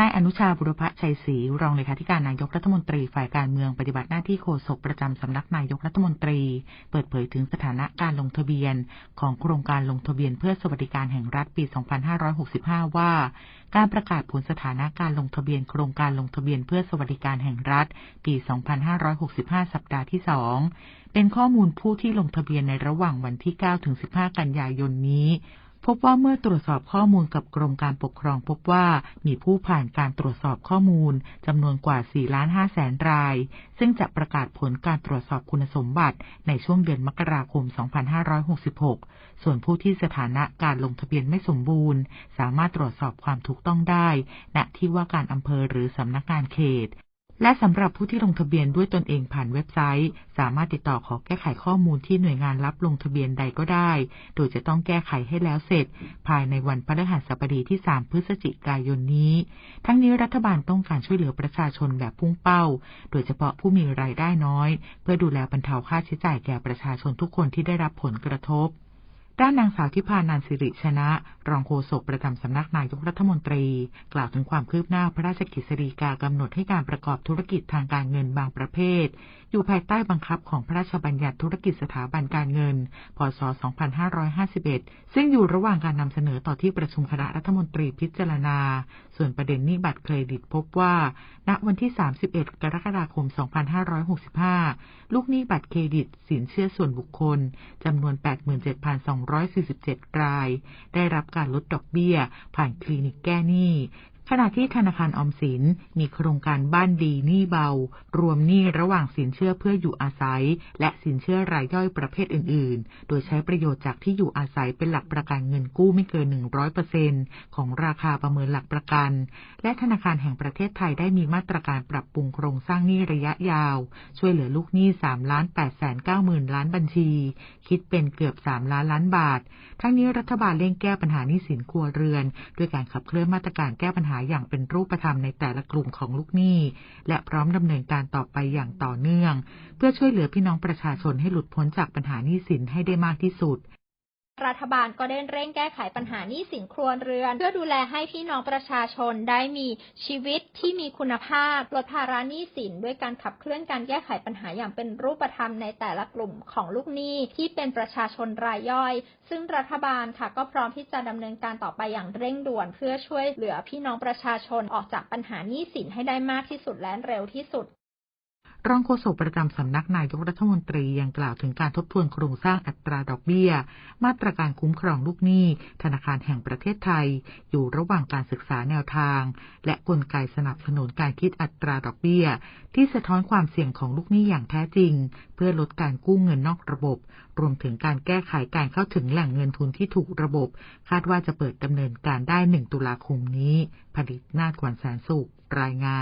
นายอนุชาบุรพชัยศรีรองเลขาธิการนายกรัฐมนตรีฝ่ายการเมืองปฏิบัติหน้าที่โฆษกประจำสำนักนายกรัฐมนตรี เปิดเผยถึงสถานะการลงทะเบียน ของโครงการลงทะเบียนเพื่อสวัสดิการแห่งรัฐปี 2565 ว่า การประกาศผลสถานะการลงทะเบียนโครงการลงทะเบียนเพื่อสวัสดิการแห่งรัฐ ปี 2565 สัปดาห์ที่ 2 เป็นข้อมูลผู้ที่ลงทะเบียนในระหว่างวันที่ 9 ถึง 15 กันยายนนี้ พบว่าเมื่อตรวจสอบข้อมูลกับกรมการปกครองพบว่ามีผู้ผ่านการตรวจสอบข้อมูลจำนวนกว่า 4 ล้าน5แสนราย ซึ่งจะประกาศผลการตรวจสอบคุณสมบัติในช่วงเดือนมกราคม 2566 ส่วนผู้ที่สถานะการลงทะเบียนไม่สมบูรณ์ สามารถตรวจสอบความถูกต้องได้ ณ ที่ว่าการอำเภอหรือสำนักงานเขต และสำหรับผู้ที่ลงทะเบียนด้วยตนเองผ่านเว็บไซต์ สามารถติดต่อขอแก้ไขข้อมูลที่หน่วยงานรับลงทะเบียนใดก็ได้ โดยจะต้องแก้ไขให้แล้วเสร็จ ภายในวันพฤหัสบดีที่ 3 พฤศจิกายนนี้ ทั้งนี้รัฐบาลต้องการช่วยเหลือประชาชนแบบพุ่งเป้า โดยเฉพาะผู้มีรายได้น้อย เพื่อดูแลบรรเทาค่าใช้จ่ายแก่ประชาชนทุกคนที่ได้รับผลกระทบ ด้านนางสาวทิพานันสิริชนะ รองโฆษกประจำสำนักนายกรัฐมนตรี กล่าวถึงความคืบหน้าพระราชกิจสีกากำหนดให้การประกอบธุรกิจทางการเงินบางประเภท อยู่ภายใต้บังคับของพระราชบัญญัติธุรกิจสถาบันการเงิน พศ 2551 ซึ่งอยู่ระหว่างการนำเสนอต่อที่ประชุมคณะรัฐมนตรีพิจารณา ส่วนประเด็นหนี้บัตรเครดิตพบว่า ณ วันที่ 31 กรกฎาคม 2565 ลูกหนี้บัตรเครดิต สินเชื่อส่วนบุคคลจำนวน 87,200 247 ราย ได้รับการลดดอกเบี้ย ผ่านคลินิกแก้หนี้ ขณะที่ธนาคารออมสินมีโครงการบ้านดีหนี้เบา รวมหนี้ระหว่างสินเชื่อเพื่ออยู่อาศัย และสินเชื่อรายย่อยประเภทอื่น ๆ โดยใช้ประโยชน์จากที่อยู่อาศัยเป็นหลักประกันเงินกู้ไม่เกิน 100%ของราคาประเมินหลักประกัน และธนาคารแห่งประเทศไทยได้มีมาตรการปรับปรุงโครงสร้างหนี้ระยะยาว ช่วยเหลือลูกหนี้3ล้าน8แสน9หมื่นล้านบัญชี คิดเป็นเกือบ 3 ล้านล้านบาท ทั้งนี้รัฐบาลเร่งแก้ปัญหาหนี้สินครัวเรือน ด้วยการขับเคลื่อนมาตรการแก้ปัญหาอย่างเป็นรูปธรรมในแต่ละกลุ่มของลูกหนี้ และพร้อมดำเนินการต่อไปอย่างต่อเนื่อง เพื่อช่วยเหลือพี่น้องประชาชนให้หลุดพ้นจากปัญหาหนี้สินให้ได้มากที่สุด รัฐบาลก็ได้เร่งแก้ไขปัญหาหนี้สินครัวเรือน เพื่อดูแลให้พี่น้องประชาชนได้มีชีวิตที่มีคุณภาพ ลดภาระหนี้สิน ด้วยการขับเคลื่อนการแก้ไขปัญหาอย่างเป็นรูปธรรมในแต่ละกลุ่มของลูกหนี้ที่เป็นประชาชนรายย่อย ซึ่งรัฐบาลค่ะก็พร้อมที่จะดำเนินการต่อไปอย่างเร่งด่วน เพื่อช่วยเหลือพี่น้องประชาชนออกจากปัญหาหนี้สินให้ได้มากที่สุดและเร็วที่สุด รองโฆษกประจำสำนักนายกรัฐมนตรียังกล่าวถึงการทบทวนโครงสร้างอัตราดอกเบี้ย มาตรการคุ้มครองลูกหนี้ ธนาคารแห่งประเทศไทย อยู่ระหว่างการศึกษาแนวทาง และกลไกสนับสนุนการคิดอัตราดอกเบี้ย ที่สะท้อนความเสี่ยงของลูกหนี้อย่างแท้จริง เพื่อลดการกู้เงินนอกระบบ รวมถึงการแก้ไขการเข้าถึงแหล่งเงินทุนที่ถูกระบบ คาดว่าจะเปิดดำเนินการได้ 1 ตุลาคมนี้ผลิตนาฏขวัญแสนสุขรายงาน